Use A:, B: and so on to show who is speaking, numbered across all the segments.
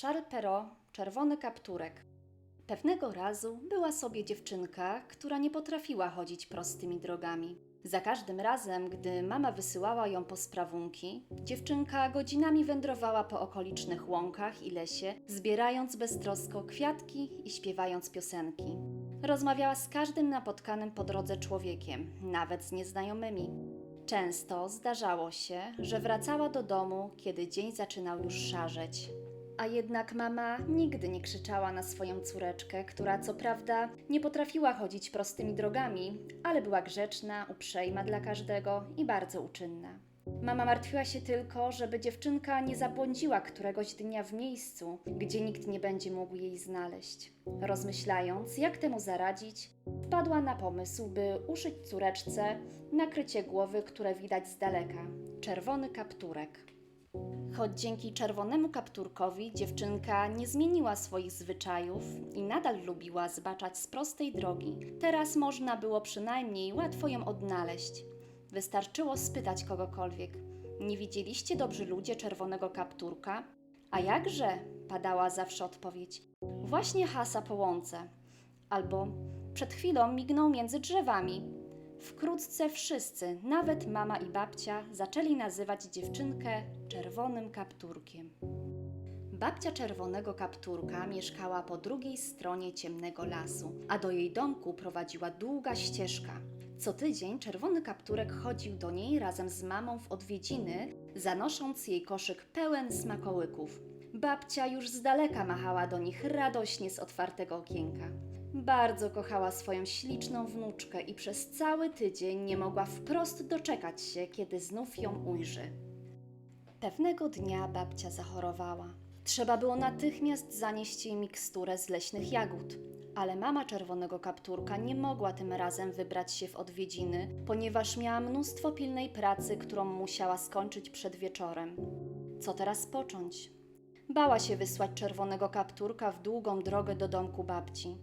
A: Charles Perrault, czerwony kapturek. Pewnego razu była sobie dziewczynka, która nie potrafiła chodzić prostymi drogami. Za każdym razem, gdy mama wysyłała ją po sprawunki, dziewczynka godzinami wędrowała po okolicznych łąkach i lesie, zbierając beztrosko kwiatki i śpiewając piosenki. Rozmawiała z każdym napotkanym po drodze człowiekiem, nawet z nieznajomymi. Często zdarzało się, że wracała do domu, kiedy dzień zaczynał już szarzeć. A jednak mama nigdy nie krzyczała na swoją córeczkę, która co prawda nie potrafiła chodzić prostymi drogami, ale była grzeczna, uprzejma dla każdego i bardzo uczynna. Mama martwiła się tylko, żeby dziewczynka nie zabłądziła któregoś dnia w miejscu, gdzie nikt nie będzie mógł jej znaleźć. Rozmyślając, jak temu zaradzić, wpadła na pomysł, by uszyć córeczce nakrycie głowy, które widać z daleka czerwony kapturek. Choć dzięki czerwonemu kapturkowi dziewczynka nie zmieniła swoich zwyczajów i nadal lubiła zbaczać z prostej drogi, teraz można było przynajmniej łatwo ją odnaleźć. Wystarczyło spytać kogokolwiek: Nie widzieliście dobrzy ludzie czerwonego kapturka? A jakże? padała zawsze odpowiedź. Właśnie hasa po łące. Albo przed chwilą mignął między drzewami. Wkrótce wszyscy, nawet mama i babcia, zaczęli nazywać dziewczynkę czerwonym kapturkiem. Babcia czerwonego kapturka mieszkała po drugiej stronie ciemnego lasu, a do jej domku prowadziła długa ścieżka. Co tydzień czerwony kapturek chodził do niej razem z mamą w odwiedziny, zanosząc jej koszyk pełen smakołyków. Babcia już z daleka machała do nich radośnie z otwartego okienka. Bardzo kochała swoją śliczną wnuczkę i przez cały tydzień nie mogła wprost doczekać się, kiedy znów ją ujrzy. Pewnego dnia babcia zachorowała. Trzeba było natychmiast zanieść jej miksturę z leśnych jagód, ale mama czerwonego kapturka nie mogła tym razem wybrać się w odwiedziny, ponieważ miała mnóstwo pilnej pracy, którą musiała skończyć przed wieczorem. Co teraz począć? Bała się wysłać czerwonego kapturka w długą drogę do domku babci.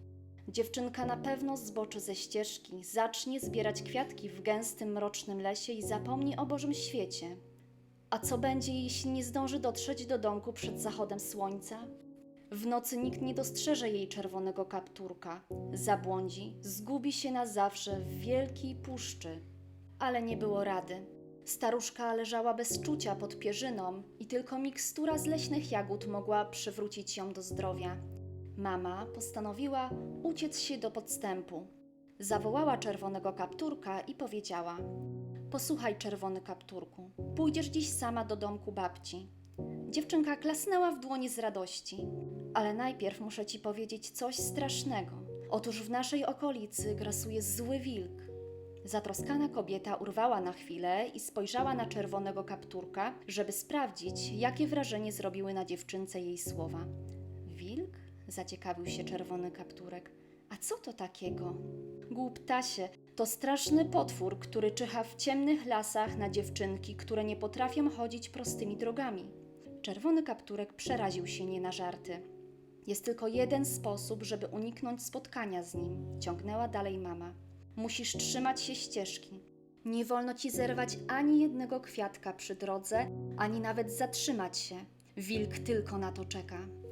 A: Dziewczynka na pewno zboczy ze ścieżki, zacznie zbierać kwiatki w gęstym, mrocznym lesie i zapomni o Bożym świecie. A co będzie, jeśli nie zdąży dotrzeć do domku przed zachodem słońca? W nocy nikt nie dostrzeże jej czerwonego kapturka. Zabłądzi, zgubi się na zawsze w wielkiej puszczy. Ale nie było rady. Staruszka leżała bez czucia pod pierzyną i tylko mikstura z leśnych jagód mogła przywrócić ją do zdrowia. Mama postanowiła uciec się do podstępu. Zawołała czerwonego kapturka i powiedziała: Posłuchaj, czerwony kapturku, pójdziesz dziś sama do domku babci. Dziewczynka klasnęła w dłonie z radości. Ale najpierw muszę ci powiedzieć coś strasznego. Otóż w naszej okolicy grasuje zły wilk. Zatroskana kobieta urwała na chwilę i spojrzała na czerwonego kapturka, żeby sprawdzić, jakie wrażenie zrobiły na dziewczynce jej słowa. Zaciekawił się czerwony kapturek. A co to takiego? Głuptasie, to straszny potwór, który czyha w ciemnych lasach na dziewczynki, które nie potrafią chodzić prostymi drogami. Czerwony kapturek przeraził się nie na żarty. Jest tylko jeden sposób, żeby uniknąć spotkania z nim, ciągnęła dalej mama. Musisz trzymać się ścieżki. Nie wolno ci zerwać ani jednego kwiatka przy drodze, ani nawet zatrzymać się. Wilk tylko na to czeka.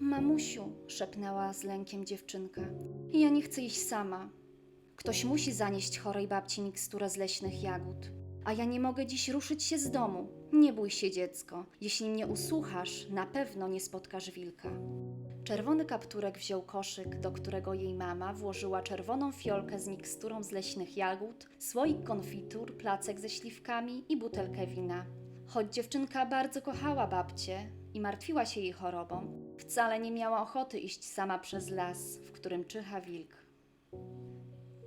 A: Mamusiu, szepnęła z lękiem dziewczynka, ja nie chcę iść sama. Ktoś musi zanieść chorej babci miksturę z leśnych jagód. A ja nie mogę dziś ruszyć się z domu. Nie bój się, dziecko. Jeśli mnie usłuchasz, na pewno nie spotkasz wilka. Czerwony kapturek wziął koszyk, do którego jej mama włożyła czerwoną fiolkę z miksturą z leśnych jagód, słoik konfitur, placek ze śliwkami i butelkę wina. Choć dziewczynka bardzo kochała babcię i martwiła się jej chorobą, wcale nie miała ochoty iść sama przez las, w którym czyha wilk.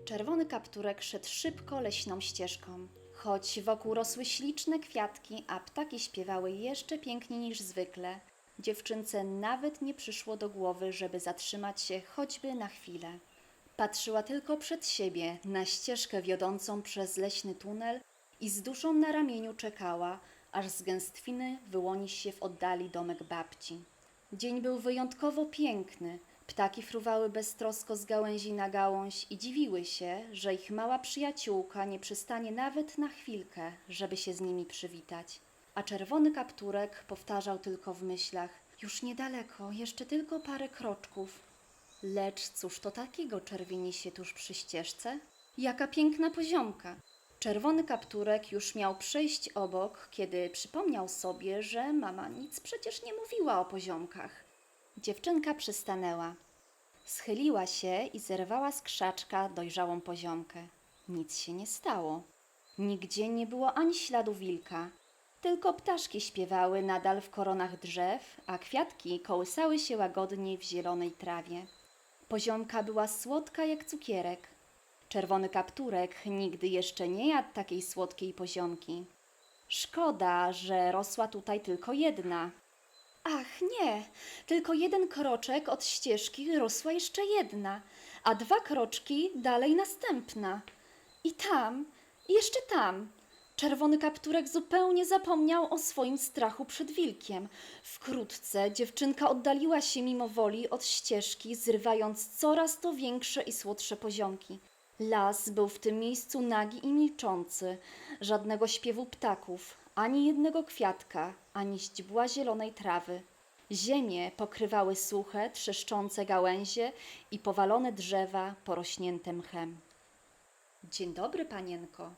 A: Czerwony kapturek szedł szybko leśną ścieżką. Choć wokół rosły śliczne kwiatki, a ptaki śpiewały jeszcze piękniej niż zwykle, dziewczynce nawet nie przyszło do głowy, żeby zatrzymać się choćby na chwilę. Patrzyła tylko przed siebie, na ścieżkę wiodącą przez leśny tunel i z duszą na ramieniu czekała, aż z gęstwiny wyłoni się w oddali domek babci. Dzień był wyjątkowo piękny. Ptaki fruwały beztrosko z gałęzi na gałąź i dziwiły się, że ich mała przyjaciółka nie przystanie nawet na chwilkę, żeby się z nimi przywitać. A czerwony kapturek powtarzał tylko w myślach: Już niedaleko, jeszcze tylko parę kroczków. Lecz cóż to takiego czerwieni się tuż przy ścieżce? Jaka piękna poziomka! Czerwony kapturek już miał przejść obok, kiedy przypomniał sobie, że mama nic przecież nie mówiła o poziomkach. Dziewczynka przystanęła. Schyliła się i zerwała z krzaczka dojrzałą poziomkę. Nic się nie stało. Nigdzie nie było ani śladu wilka. Tylko ptaszki śpiewały nadal w koronach drzew, a kwiatki kołysały się łagodnie w zielonej trawie. Poziomka była słodka jak cukierek. Czerwony kapturek nigdy jeszcze nie jadł takiej słodkiej poziomki. Szkoda, że rosła tutaj tylko jedna. Ach, nie, tylko jeden kroczek od ścieżki rosła jeszcze jedna, a dwa kroczki dalej następna. I tam, jeszcze tam. Czerwony kapturek zupełnie zapomniał o swoim strachu przed wilkiem. Wkrótce dziewczynka oddaliła się mimo woli od ścieżki, zrywając coraz to większe i słodsze poziomki. Las był w tym miejscu nagi i milczący. Żadnego śpiewu ptaków, ani jednego kwiatka, ani źdźbła zielonej trawy. Ziemię pokrywały suche, trzeszczące gałęzie i powalone drzewa porośnięte mchem. Dzień dobry, panienko.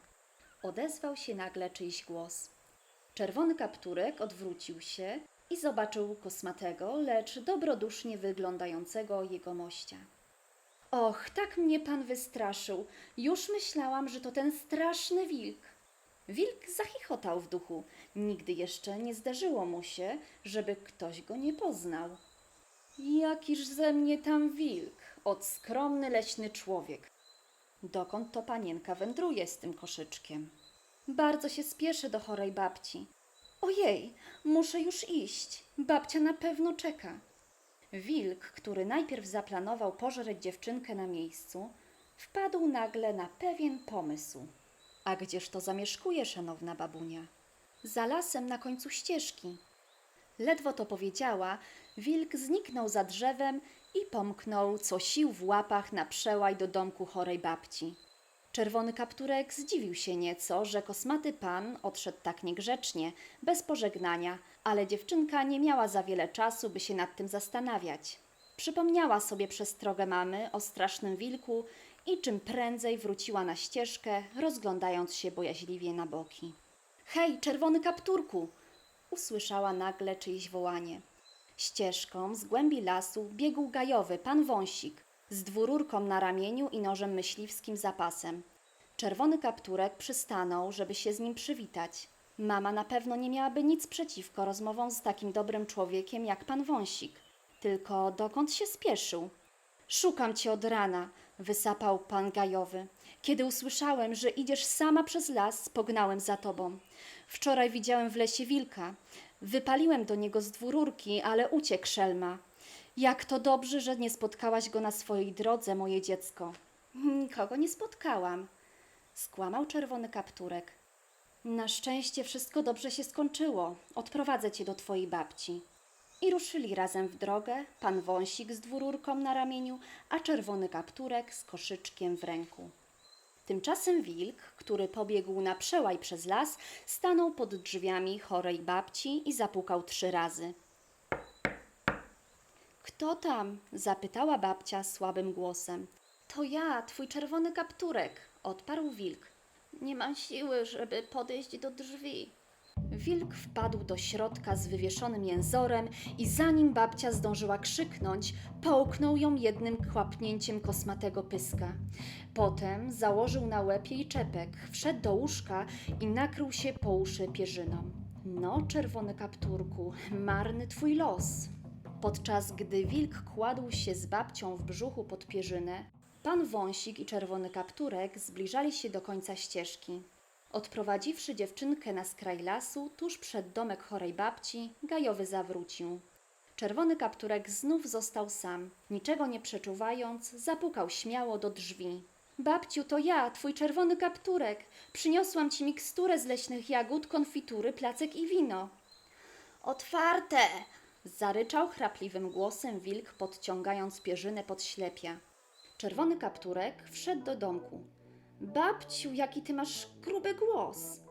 A: Odezwał się nagle czyjś głos. Czerwony kapturek odwrócił się i zobaczył kosmatego, lecz dobrodusznie wyglądającego jegomościa. Och, tak mnie pan wystraszył. Już myślałam, że to ten straszny wilk. Wilk zachichotał w duchu. Nigdy jeszcze nie zdarzyło mu się, żeby ktoś go nie poznał. Jakiż ze mnie tam wilk, od skromny leśny człowiek. Dokąd to panienka wędruje z tym koszyczkiem? Bardzo się spieszy do chorej babci. Ojej, muszę już iść. Babcia na pewno czeka. Wilk, który najpierw zaplanował pożreć dziewczynkę na miejscu, wpadł nagle na pewien pomysł. A gdzież to zamieszkuje, szanowna babunia? Za lasem na końcu ścieżki. Ledwo to powiedziała, wilk zniknął za drzewem i pomknął co sił w łapach na przełaj do domku chorej babci. Czerwony kapturek zdziwił się nieco, że kosmaty pan odszedł tak niegrzecznie, bez pożegnania, ale dziewczynka nie miała za wiele czasu, by się nad tym zastanawiać. Przypomniała sobie przestrogę mamy o strasznym wilku i czym prędzej wróciła na ścieżkę, rozglądając się bojaźliwie na boki. Hej, czerwony kapturku! usłyszała nagle czyjeś wołanie. Ścieżką z głębi lasu biegł gajowy pan wąsik z dwururką na ramieniu i nożem myśliwskim zapasem. Czerwony kapturek przystanął, żeby się z nim przywitać. Mama na pewno nie miałaby nic przeciwko rozmowom z takim dobrym człowiekiem jak pan wąsik. Tylko dokąd się spieszył? Szukam cię od rana, wysapał pan gajowy. Kiedy usłyszałem, że idziesz sama przez las, pognałem za tobą. Wczoraj widziałem w lesie wilka. Wypaliłem do niego z dwururki, ale uciekł szelma. Jak to dobrze, że nie spotkałaś go na swojej drodze, moje dziecko. Nikogo nie spotkałam, skłamał czerwony kapturek. Na szczęście wszystko dobrze się skończyło. Odprowadzę cię do twojej babci. I ruszyli razem w drogę, pan wąsik z dwururką na ramieniu, a czerwony kapturek z koszyczkiem w ręku. Tymczasem wilk, który pobiegł na przełaj przez las, stanął pod drzwiami chorej babci i zapukał trzy razy. Kto tam? zapytała babcia słabym głosem. To ja, twój czerwony kapturek, odparł wilk. Nie mam siły, żeby podejść do drzwi. Wilk wpadł do środka z wywieszonym jęzorem i zanim babcia zdążyła krzyknąć, połknął ją jednym kłapnięciem kosmatego pyska. Potem założył na łeb jej czepek, wszedł do łóżka i nakrył się po uszy pierzyną. No, czerwony kapturku, marny twój los. Podczas gdy wilk kładł się z babcią w brzuchu pod pierzynę, pan wąsik i czerwony kapturek zbliżali się do końca ścieżki. Odprowadziwszy dziewczynkę na skraj lasu, tuż przed domek chorej babci, gajowy zawrócił. Czerwony kapturek znów został sam. Niczego nie przeczuwając, zapukał śmiało do drzwi. Babciu, to ja, twój czerwony kapturek. Przyniosłam ci miksturę z leśnych jagód, konfitury, placek i wino. Otwarte! Zaryczał chrapliwym głosem wilk, podciągając pierzynę pod ślepia. Czerwony kapturek wszedł do domku. Babciu, jaki ty masz gruby głos.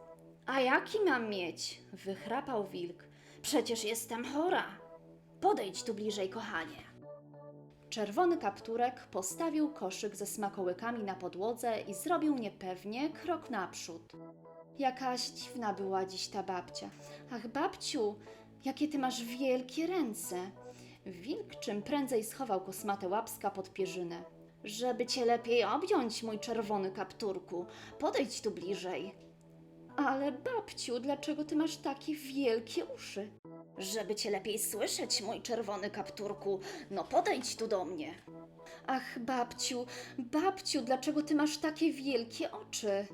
A: A jaki mam mieć? Wychrapał wilk. Przecież jestem chora. Podejdź tu bliżej, kochanie. Czerwony kapturek postawił koszyk ze smakołykami na podłodze i zrobił niepewnie krok naprzód. Jakaś dziwna była dziś ta babcia. Ach, babciu, jakie ty masz wielkie ręce. Wilk czym prędzej schował kosmate łapska pod pierzynę. Żeby cię lepiej objąć, mój czerwony kapturku, podejdź tu bliżej. Ale babciu, dlaczego ty masz takie wielkie uszy? Żeby cię lepiej słyszeć, mój czerwony kapturku, no podejdź tu do mnie. Ach, babciu, babciu, dlaczego ty masz takie wielkie oczy?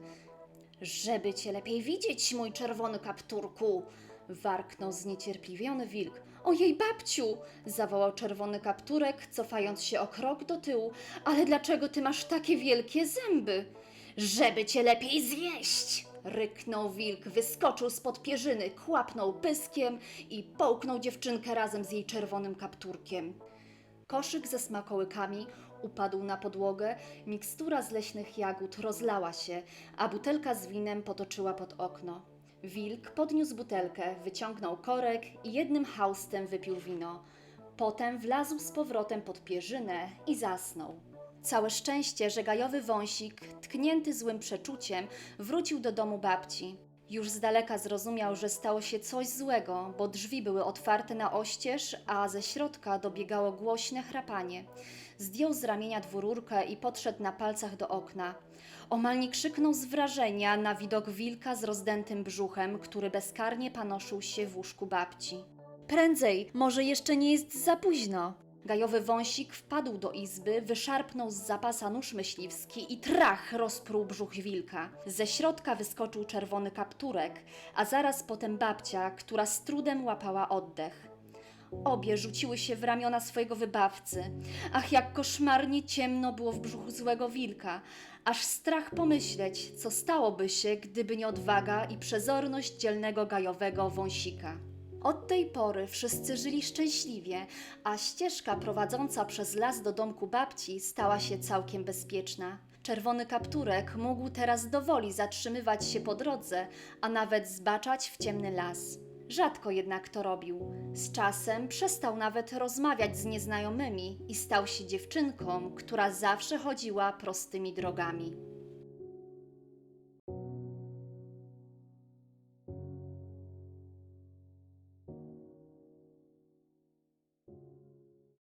A: Żeby cię lepiej widzieć, mój czerwony kapturku, warknął zniecierpliwiony wilk. Ojej, babciu! zawołał czerwony kapturek, cofając się o krok do tyłu. Ale dlaczego ty masz takie wielkie zęby? Żeby cię lepiej zjeść! Ryknął wilk, wyskoczył spod pierzyny, kłapnął pyskiem i połknął dziewczynkę razem z jej czerwonym kapturkiem. Koszyk ze smakołykami upadł na podłogę, mikstura z leśnych jagód rozlała się, a butelka z winem potoczyła pod okno. Wilk podniósł butelkę, wyciągnął korek i jednym haustem wypił wino. Potem wlazł z powrotem pod pierzynę i zasnął. Całe szczęście, że gajowy wąsik, tknięty złym przeczuciem, wrócił do domu babci. Już z daleka zrozumiał, że stało się coś złego, bo drzwi były otwarte na oścież, a ze środka dobiegało głośne chrapanie. Zdjął z ramienia dwururkę i podszedł na palcach do okna. Omal nie krzyknął z wrażenia na widok wilka z rozdętym brzuchem, który bezkarnie panoszył się w łóżku babci. Prędzej, może jeszcze nie jest za późno. Gajowy wąsik wpadł do izby, wyszarpnął z zapasa nóż myśliwski i trach rozpruł brzuch wilka. Ze środka wyskoczył czerwony kapturek, a zaraz potem babcia, która z trudem łapała oddech. Obie rzuciły się w ramiona swojego wybawcy. Ach, jak koszmarnie ciemno było w brzuchu złego wilka. Aż strach pomyśleć, co stałoby się, gdyby nie odwaga i przezorność dzielnego gajowego wąsika. Od tej pory wszyscy żyli szczęśliwie, a ścieżka prowadząca przez las do domku babci stała się całkiem bezpieczna. Czerwony kapturek mógł teraz dowoli zatrzymywać się po drodze, a nawet zbaczać w ciemny las. Rzadko jednak to robił. Z czasem przestał nawet rozmawiać z nieznajomymi i stał się dziewczynką, która zawsze chodziła prostymi drogami.